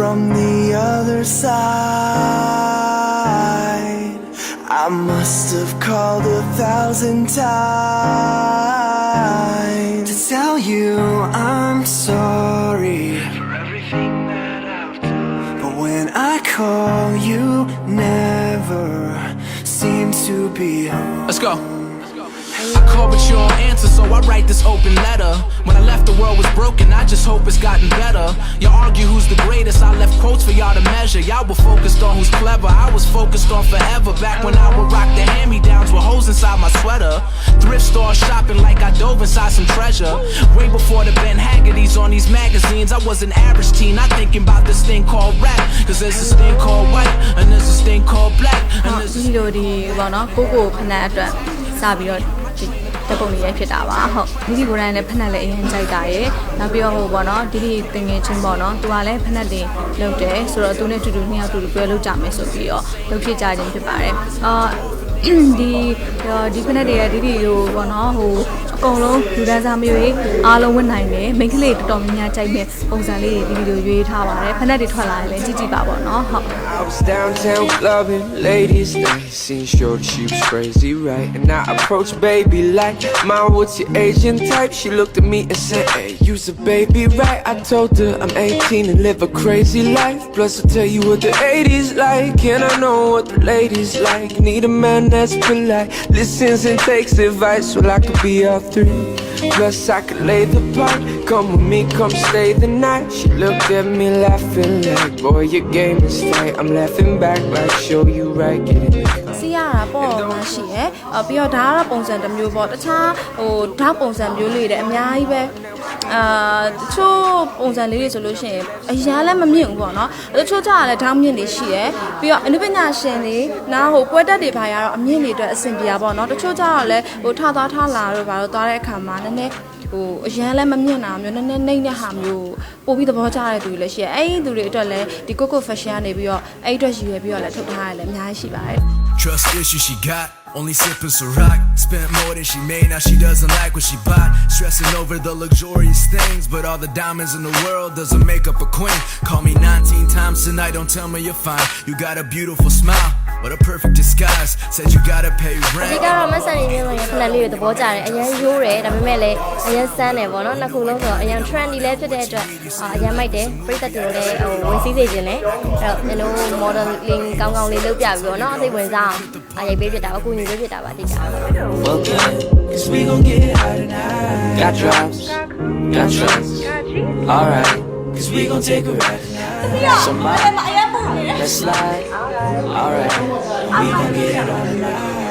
from the other side. I must have called a thousand times to tell you I'm sorry for everything that I've done. But when I call, you never seem to be home. Let's go. I call but you don't answer, so I write this open letter. When I left, the world was broken, I just hope it's gotten better. Y'all argue quotes for y'all to measure. Y'all were focused on who's clever, I was focused on forever. Back when I would rock the hand me downs with holes inside my sweater. Thrift store shopping like I dove inside some treasure. Way before the Ben Haggerty's on these magazines, I was an average teen, not thinking about this thing called rap. Cause there's this thing called white, and there's this thing called black, and ဟုတ် there's ဒီလိုဒီပေါ့နော်ကိုကိုဖက်နက်အတွက်စပြီးတော့ဒီ တပုံလေးရဖြစ်တာပါဟုတ်ဒီဒီကိုယ်တိုင်လည်းဖက်နက်လည်းအရင်ကြိုက်တာရယ်နောက်ပြီးတော့ဟိုပေါ့နော်ဒီဒီတင်ငယ်ချင်းပေါ့နော်သူကလည်းဖက်နက်တွေလုပ်တယ်ဆိုတော့သူနဲ့တူတူနှစ်ယောက်တူတူတွဲလုပ်ကြမယ်ဆိုပြီးတော့လုပ်ဖြစ်ကြခြင်းဖြစ်ပါတယ်အာဒီဒီဖက်နက်တွေကဒီဒီဟိုပေါ့နော်ဟိုအ ကုန်လုံးလူဒန်းစားမျိုးကြီးအားလုံးဝတ်နိုင်တယ်မိန်းကလေးတော်တော်များများကြိုက်မဲ့ပုံစံလေးတွေဒီဗီဒီယိုရွေးထားပါတယ်ဖက်နက်တွေထွက်လာရင်လည်းကြည့်ကြည့်ပါပေါ့နော်ဟုတ် I was downtown clubbing, ladies night. Seen short, she was crazy, right? And I approached baby like, Mom, what's your Asian type? She looked at me and said, Hey, you's a baby, right? I told her I'm 18 and live a crazy life. Plus, I'll tell you what the 80s like, and I know what the ladies like. Need a man that's polite, listens and takes advice. Well, I could be all three. Plus, I could lay the pipe. Come with me, come stay the night. She looked at me laughing like, Boy, your game is tight. I'm laughing back like, Show you right, get it. စီးရတာပေါ့မှရှိရယ်အပြီးတော့ဒါကတော့ပုံစံတစ်မျိုးပေါ့တခြားဟိုဓာတ်ပုံစံမျိုးလေးတွေအများကြီးပဲ အာတချို့ပုံစံလေးတွေဆိုလို့ရှိရင်အရန်လည်းမမြင့်ဘူးပေါ့နော်တချို့ကြရလည်းဓာတ်မြင့်တွေရှိရယ်ပြီးတော့အနုပညာရှင်တွေနားဟိုပွဲတက်တွေဘာရတော့အမြင့်တွေအတွက်အဆင်ပြေတာပေါ့နော်တချို့ကြတော့လည်းဟိုထသွားထလာတော့ဘာလို့သွားတဲ့အခါမှာနည်းနည်းဟိုအရန်လည်းမမြင့်တာမျိုးနည်းနည်းနှိမ့်တဲ့ဟာမျိုးပို့ပြီးသဘောကျတဲ့သူတွေလည်းရှိရယ်အဲ့ဒီသူတွေအတွက်လည်းဒီ Coco Fashion ကနေပြီးတော့အဲ့ဒီအတွက်ရည်ရွယ်ပြီးတော့လည်းထုတ်ထားရလည်းအများကြီးရှိပါတယ် Trust issue she got, only sipping Ciroc. Spent more than she made, now she doesn't like what she bought. Stressing over the luxurious things, but all the diamonds in the world doesn't make up a queen. Call me 19 times tonight, don't tell me you're fine. You got a beautiful smile, but a perfect disguise. Said you gotta pay အဓိ rent. ကတော့မဆန်နေမျိုးရဲ့ဖလက်လေးတွေသဘောကျတယ်အရင်ရိုးတယ်ဒါပေမဲ့လည်းအရင်စမ်းတယ်ပေါ့နော်နှစ်ခုလုံးဆိုအရင် trendy လည်းဖြစ်တဲ့အတွက်အာအရင်မိုက်တယ်ပြိသက်တွေလည်းဟိုဝင်စည်းစေခြင်းတယ်အဲ့တော့ကျွန်တော် modeling ကောင်းကောင်းလေးလုပ်ပြပြီးတော့နော်အသိဝင်စားအောင် 啊，这别去打吧，姑娘，别去打吧，这家伙。Cause we gon' get high tonight. Got drops, got drugs. Alright, cause we gon' take a ride tonight. So my, let's slide. Alright, we gon' get it on tonight.